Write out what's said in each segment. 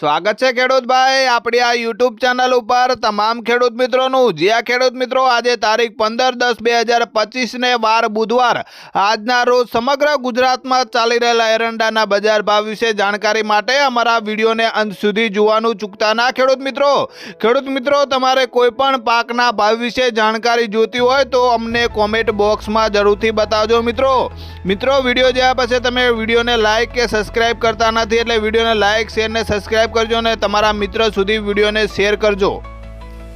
સ્વાગત છે ખેડૂતભાઈ, આપણી આ યુટ્યુબ ચેનલ ઉપર તમામ ખેડૂત મિત્રોનું. જે આ ખેડૂત મિત્રો, આજે તારીખ પંદર દસ બે હજાર પચીસને વાર બુધવાર, આજના રોજ સમગ્ર ગુજરાતમાં ચાલી રહેલા એરંડાના બજાર ભાવ વિશે જાણકારી માટે અમારા વિડીયોને અંત સુધી જોવાનું ચૂકતા ના ખેડૂત મિત્રો. ખેડૂત મિત્રો, તમારે કોઈપણ પાકના ભાવ વિશે જાણકારી જોતી હોય તો અમને કોમેન્ટ બોક્સમાં જરૂરથી બતાવજો મિત્રો. મિત્રો, વીડિયો જોયા પછી તમે વિડીયોને લાઇક કે સબસ્ક્રાઇબ કરતા નથી એટલે વિડીયોને લાઇક શેર ને સબસ્ક્રાઇબ કરજો અને તમારા મિત્ર સુધી વિડીયોને શેર કરજો.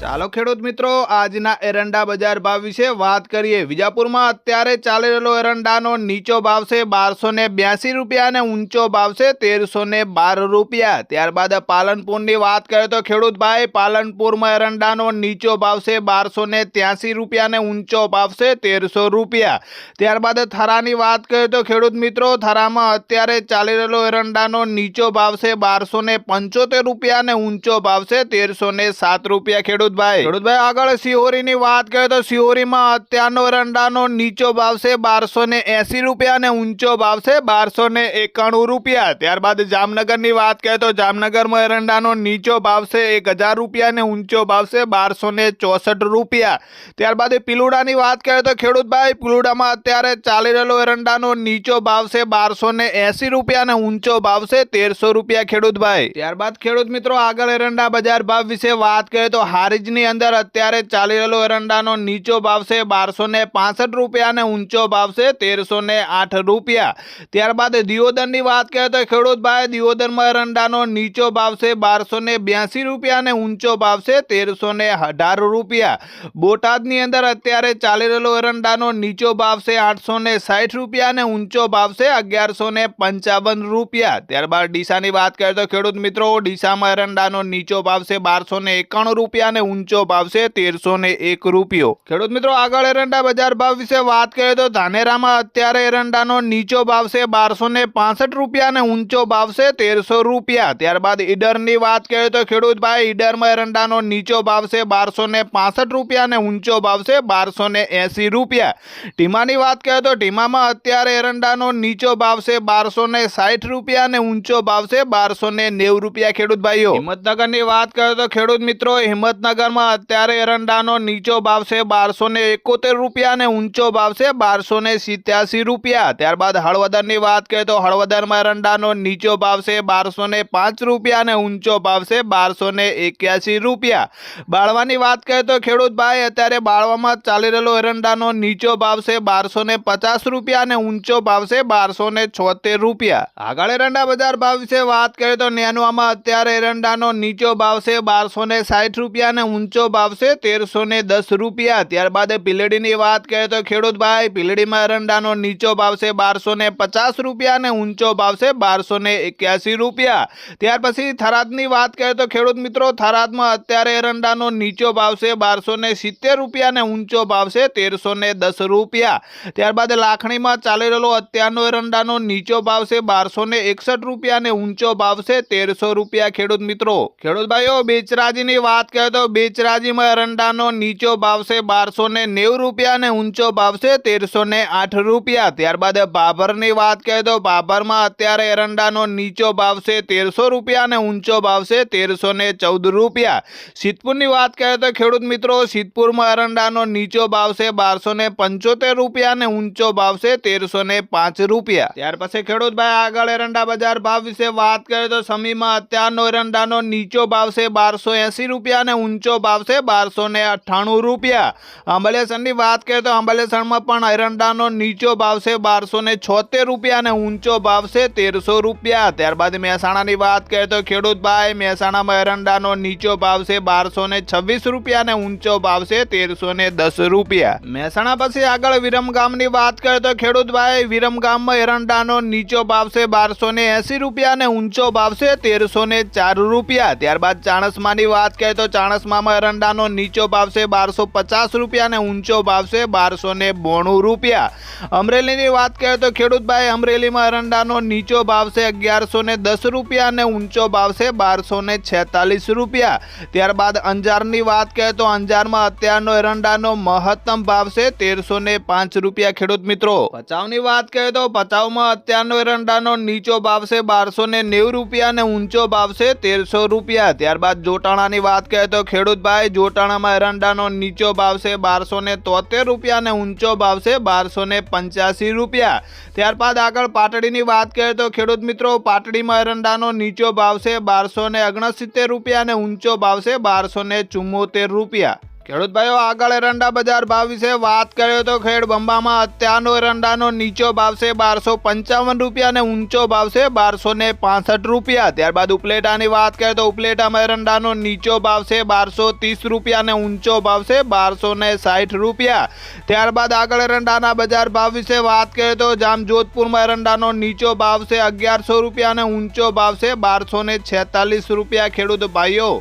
ચાલો ખેડૂત મિત્રો, આજના એરંડા બજાર ભાવ વિશે વાત કરીએ. વિજાપુરમાં અત્યારે ચાલી રહેલો એરંડાનો નીચો ભાવ છે બારસો ને બ્યાસી રૂપિયા અને ઊંચો ભાવ છે તેરસો ને બાર રૂપિયા. ત્યારબાદ પાલનપુરની વાત કરીએ તો ખેડૂતભાઈ પાલનપુરમાં એરંડાનો નીચો ભાવ છે બારસો ને ત્યાસી રૂપિયા અને ઊંચો ભાવ છે તેરસો રૂપિયા. ત્યારબાદ થરાની વાત કરીએ તો ખેડૂત મિત્રો, થરામાં અત્યારે ચાલી રહેલો એરંડાનો નીચો ભાવ છે બારસો ને પંચોતેર રૂપિયા અને ઊંચો ભાવ છે તેરસો ને સાત રૂપિયા. ખેડૂત ખેડૂતભાઈ ખેડૂતભાઈ આગળ સિહોરીની વાત કરીએ તો સિહોરીમાં અત્યારનો એરંડાનો નીચો ભાવ છે બારસો ને એસી રૂપિયા અને ઊંચો ભાવ છે બારસો ને એકાણું રૂપિયા. ત્યારબાદ જામનગરની વાત કરીએ તો જામનગરમાં એરંડાનો નીચો ભાવ છે એક હજાર રૂપિયા અને ઊંચો ભાવ છે બારસો ને ચોસઠ રૂપિયા. ત્યારબાદ પીલુડાની વાત કરીએ તો ખેડૂતભાઈ, પીલુડામાં અત્યારે ચાલી રહેલો એરંડાનો નીચો ભાવ છે બારસો ને એસી રૂપિયા અને ઊંચો ભાવ છે તેરસો રૂપિયા ખેડૂતભાઈ. ત્યારબાદ ખેડૂત મિત્રો, આગળ એરંડા બજાર ભાવ વિશે વાત કરીએ તો હારી ની અંદર અત્યારે ચાલી રહેલો એરંડાનો નીચો ભાવ છે બારસો ને પાસઠ રૂપિયા અને ઊંચો ભાવ છે તેરસો ને આઠ રૂપિયા. ત્યારબાદ દિયોદરની વાત કરીએ તો ખેડૂત ભાઈ દિયોદરમાં એરંડાનો નીચો ભાવ છે બારસો ને બ્યાસી રૂપિયા અને ઊંચો ભાવ છે તેરસો ને અઢાર રૂપિયા. બોટાદની અંદર અત્યારે ચાલી રહેલો એરંડાનો નીચો ભાવ છે આઠસો ને સાઠ રૂપિયા અને ઊંચો ભાવ છે અગિયારસો ને પંચાવન રૂપિયા. ત્યારબાદ ડીસાની વાત કરીએ તો ખેડૂત મિત્રો, ડીસામાં એરંડાનો નીચો ભાવ છે બારસો ને એકાણું રૂપિયા અને ઊંચો ભાવ છે તેરસો ને એક રૂપિયો. ખેડૂત મિત્રો, આગળ એરંડા બજાર ભાવ વિશે વાત કરીએ તો ધાનેરામાં અત્યારે એરંડાનો નીચો ભાવ છે બારસો ને પાસઠ રૂપિયા અને ઊંચો ભાવ છે તેરસો રૂપિયા. ત્યારબાદ ઈડરની વાત કરીએ તો ખેડૂત ભાઈ, ઈડરમાં એરંડાનો નીચો ભાવ છે બારસો ને પાસઠ રૂપિયા અને ઊંચો ભાવ છે બારસો ને એસી રૂપિયા. ટીમાની વાત કરીએ તો ટીમામાં અત્યારે એરંડાનો નીચો ભાવ છે બારસો ને સાઠ રૂપિયા અને ઊંચો ભાવ છે બારસો ને નેવું રૂપિયા. ખેડૂત ભાઈઓ, હિંમતનગરની વાત કરીએ તો ખેડૂત મિત્રો હિંમતનગરમાં અત્યારે એરંડાનો નીચો ભાવ છે બારસો ને એકોતેર રૂપિયા અને ઊંચો ભાવ છે બારસો ને સિત્યાસી રૂપિયા. ત્યારબાદ હળવદરની વાત કરીએ તો હળવદરમાં એરંડાનો નીચો ભાવ છે બારસો ને પાંચ રૂપિયા અને ઊંચો ભાવ છે બારસો ને એક્યાસી રૂપિયા. બાળવાની વાત કરીએ તો ખેડૂત ભાઈ, અત્યારે બાળવામાં ચાલી રહેલો એરંડાનો નીચો ભાવ છે બારસો ને પચાસ રૂપિયા અને ઊંચો ભાવ છે બારસો ને છોતેર રૂપિયા. આગળ એરંડા બજાર ભાવ વિશે વાત કરીએ તો નેનવામાં અત્યારે એરંડાનો નીચો ભાવ છે બારસો ને સાઠ રૂપિયા અને ઊંચો ભાવ છે તેરસો ને દસ રૂપિયા. ત્યારબાદ પીલડીની વાત કરીએ તો ખેડૂત ભાઈ, પીલડીમાં એરંડાનો નીચો ભાવ છે બારસો ને પચાસ રૂપિયા અને ઊંચો ભાવ છે બારસો ને એક્યાસી રૂપિયા. ત્યાર પછી થરાદની વાત કરીએ તો ખેડૂત મિત્રો, થરાદમાં અત્યારે એરંડાનો નીચો ભાવ છે બારસો ને સિત્તેર રૂપિયા અને ઊંચો ભાવ છે તેરસો ને દસ રૂપિયા. ત્યારબાદ લાખણીમાં ચાલી રહેલો અત્યારનો એરંડાનો નીચો ભાવ છે બારસો ને એકસઠ રૂપિયા અને ઊંચો ભાવ છે તેરસો રૂપિયા. ખેડૂત મિત્રો, ખેડૂત ભાઈઓ, બેચરાજીની વાત કરીએ તો બેચરાજીમાં એરંડાનો નીચો ભાવશે બારસો ને નેવું રૂપિયા અને ઊંચો ભાવશે તેરસો ને આઠ રૂપિયા. ત્યારબાદ બાભરની વાત કરીએ તો બાભરમાં અત્યારે એરંડાનો નીચો ભાવશે તેરસો રૂપિયા અને ઊંચો ભાવશે તેરસો ને ચૌદ રૂપિયા. સિદ્ધપુરની વાત કરીએ તો ખેડૂત મિત્રો, સિદ્ધપુરમાં એરંડાનો નીચો ભાવશે બારસો ને પંચોતેર રૂપિયા અને ઊંચો ભાવશે તેરસો ને પાંચ રૂપિયા. ત્યાર પછી ખેડૂતભાઈ આગળ એરંડા બજાર ભાવ વિશે વાત કરીએ તો સમીમાં અત્યારનો એરંડાનો નીચો ભાવશે બારસો એસી રૂપિયા અને ઊંચો ભાવ છે બારસો ને અઠ્ઠાણું રૂપિયા. અંબલેસરની વાત કરીએ તો અંબલેસરમાં પણ એરંડાનો નીચો ભાવ છે બારસો ને છોતેર રૂપિયા અને ઊંચો ભાવ છે તેરસો રૂપિયા. ત્યારબાદ મહેસાણાની વાત કરીએ તો ખેડૂત ભાઈ મહેસાણામાં એરંડાનો નીચો ભાવ છે બારસો ને છવ્વીસ રૂપિયા અને ઊંચો ભાવ છે તેરસો ને દસ રૂપિયા. મહેસાણા પછી આગળ વિરમગામની વાત કરીએ તો ખેડૂત ભાઈ વિરમગામમાં એરંડાનો નીચો ભાવ છે બારસો ને એસી રૂપિયા અને ઊંચો ભાવ છે તેરસો ને ચાર રૂપિયા. ત્યારબાદ ચાણસમાની વાત કરીએ તો ચાણસમાં સુરતમાં એરંડાનો નીચો ભાવ બારસો પચાસ રૂપિયા અને ઊંચો ભાવ બારસો ને બોણું રૂપિયા. અમરેલીની વાત કરીએ તો ખેડૂતભાઈ અમરેલીમાં એરંડાનો નીચો ભાવ અગિયારસો ને દસ રૂપિયા અને ઊંચો ભાવ બારસો ને છેતાલીસ રૂપિયા. ત્યારબાદ અંજારની વાત કરીએ તો અંજારમાં અત્યારનો એરંડાનો મહત્તમ ભાવ છે તેરસો ને પાંચ રૂપિયા ખેડૂત મિત્રો. પચાવની વાત કરીએ તો પચાવમાં અત્યારનો એરંડાનો નીચો ભાવ છે બારસો ને નેવું રૂપિયા અને ઊંચો ભાવ છે તેરસો રૂપિયા. ત્યારબાદ જોટાણાની વાત કરીએ તો ખેડૂતભાઈ જોટાણામાં એરંડાનો નીચો ભાવ છે બારસો ને તોતેર રૂપિયા અને ઊંચો ભાવ છે બારસો ને પંચ્યાસી રૂપિયા. ત્યારબાદ આગળ પાટડીની વાત કરીએ તો ખેડૂત મિત્રો, પાટડીમાં એરંડાનો નીચો ભાવ છે બારસો ને ઓગણસિત્તેર રૂપિયા અને ઊંચો ભાવ છે બારસો ને ચુમ્મોતેર રૂપિયા. ખેડૂત ભાઈઓ આગળ એરંડા બજાર ભાવ વિશે વાત કરીએ તો ખેડ બંબામાં અત્યારનો એરંડાનો નીચો ભાવ છે બારસો પંચાવન રૂપિયા અને ઊંચો ભાવ છે બારસો ને પાસઠ રૂપિયા. ત્યારબાદ ઉપલેટાની વાત કરીએ તો ઉપલેટામાં એરંડાનો નીચો ભાવ છે બારસો ત્રીસ રૂપિયા અને ઊંચો ભાવ છે બારસો ને સાઠ રૂપિયા. ત્યારબાદ આગળ એરંડાના બજાર ભાવ વિશે વાત કરીએ તો જામજોધપુરમાં એરંડાનો નીચો ભાવ છે અગિયારસો રૂપિયા અને ઊંચો ભાવ છે બારસો ને છેતાલીસ રૂપિયા. ખેડૂત ભાઈઓ